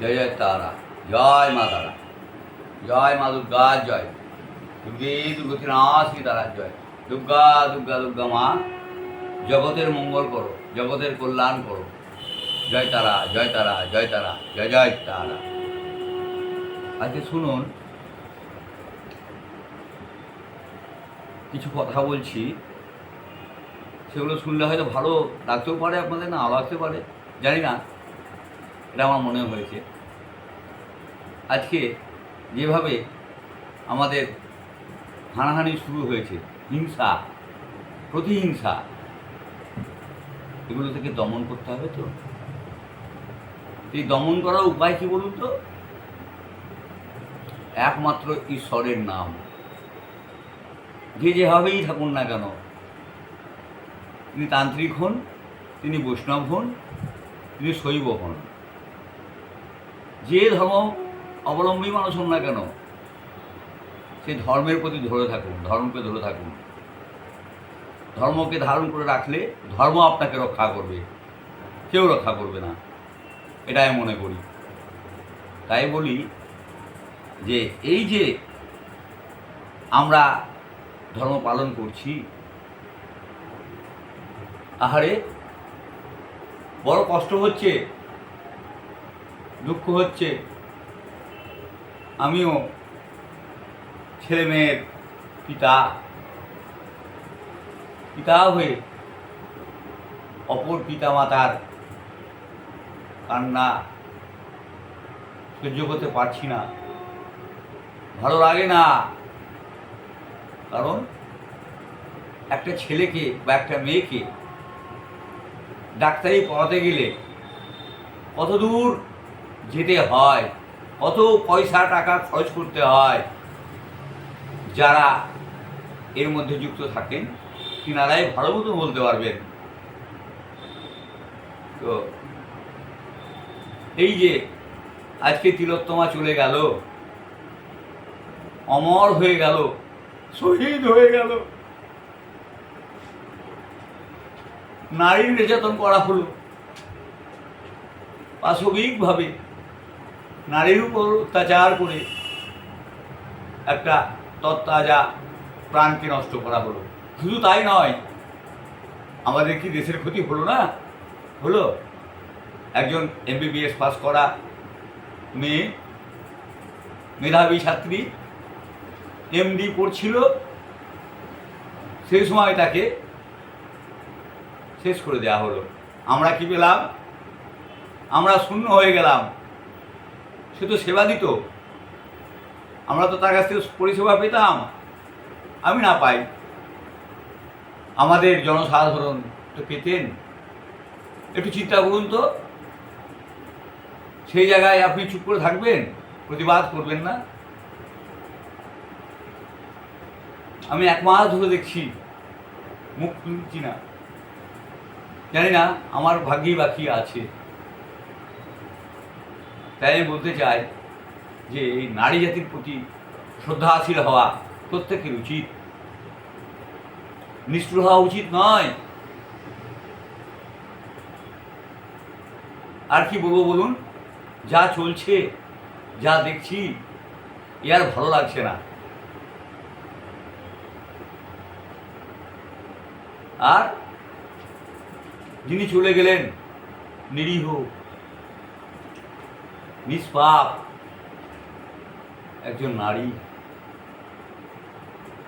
জয় জয় তারা, জয় মা তারা, জয় মা দুর্গা, জয়। দুর্গে দুর্গতি নাশী তারা, জয়। দুর্গা দুর্গা দুর্গা মা, জগতের মঙ্গল করো, জগতের কল্যাণ করো। জয় তারা জয় তারা জয় তারা, জয় জয় তারা। আজকে শুনুন। কিছু কথা বলছি। সেগুলো শুনলে হয়তো ভালো লাগতেও পারে, আপনাদের না লাগতে পারে, জানি না। এটা আমার মনে হয়েছে। আজকে যেভাবে আমাদের হানাহানি শুরু হয়েছে, হিংসা, প্রতিহিংসা, এগুলো থেকে দমন করতে হবে তো? এই দমন করার উপায় কি বলুন তো? একমাত্র ঈশ্বরের নাম। যে যেভাবেই থাকুন না কেন, তিনি তান্ত্রিক হন, তিনি বৈষ্ণব হন, তিনি শৈব হন। যে ধর্ম অবলম্বী মানুষ হন না কেন সেই ধর্মের প্রতি ধরে থাকুন, ধর্মকে ধরে থাকুন। ধর্মকে ধারণ করে রাখলে ধর্ম আপনাকে রক্ষা করবে, কেউ রক্ষা করবে না। এটা আমি মনে করি। তাই বলি যে এই যে আমরা ধর্ম পালন করছি, আহারে বড় কষ্ট হচ্ছে। দুঃখ হচ্ছে আমিও ছেলে মেয়ের পিতা। পিতা হয়ে অপর পিতা মাতার কান্না সহ্য করতে পারছি না। ভালো লাগে না। কারণ একটা ছেলেকে বা একটা মেয়েকে ডাক্তারি পড়াতে গেলে কত দূর যেতে হয়, কত পয়সা টাকা খরচ করতে হয়, যারা এর মধ্যে যুক্ত থাকেন, তিনারাই ভালো মতো বলতে পারবেন। তো, এই যে আজকে তিলোত্তমা চলে গেল, অমর হয়ে গেল, শহীদ হয়ে গেল। নারী নির্যাতন করা হলো, পাশবিকভাবে। নারীর উপর অত্যাচার করে একটা তত্তাজা প্রাণকে নষ্ট করা হলো। শুধু তাই নয়, আমাদের কি দেশের ক্ষতি হলো না? হলো? একজন এমবিবিএস পাস করা মেয়ে, মেধাবী ছাত্রী এমডি পড়ছিল, সেই সময় তাকে শেষ করে দেওয়া হলো। আমরা কি পেলাম? আমরা শূন্য হয়ে গেলাম। সে তো সেবা দিত। আমরা তো তার কাছ থেকে পরিষেবা পেতাম। আমি না পাই। আমাদের জনসাধারণ তো পেতেন। একটু চিন্তা করুন তো। সেই জায়গায় আপনি চুপ করে থাকবেন, প্রতিবাদ করবেন না। আমি এক মাস ধরে দেখছি, মুখ খুলছি না। জানি না আমার ভাগ্যেই বাকি আছে। তাই আমি বলতে চাই যে এই নারী জাতির প্রতি শ্রদ্ধাশীল হওয়া প্রত্যেকের উচিত। নিষ্ঠুর হওয়া উচিত নয়। আর কি বলব বলুন? যা চলছে, যা দেখছি, এ আর ভালো লাগছে না। আর যিনি চলে গেলেন, নিরীহ নিষ্পাপ একজন নারী,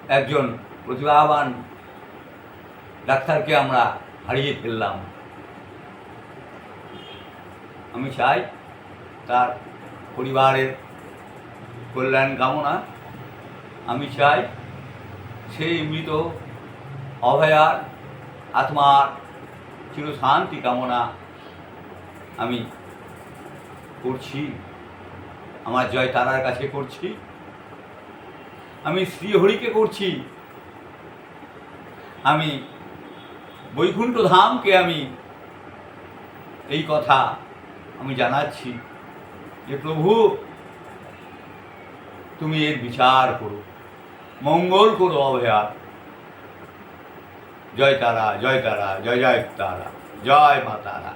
একজন প্রতিভাবান, ডাক্তারকে আমরা হারিয়ে ফেললাম। আমি চাই তার পরিবারের কল্যাণ কামনা। আমি চাই সেই মৃত অভয়ার আত্মার চিরশান্তি কামনা আমি করছি? আমার জয় তারার কাছে করছি? আমি শ্রীহরিকে করছি? আমি বৈকুণ্ঠ ধামকে আমি এই কথা আমি জানাচ্ছি যে, প্রভু, তুমি এর বিচার করো। মঙ্গল করো অভয়া জয় তারা জয় তারা, জয় জয় তারা, জয় মা তারা।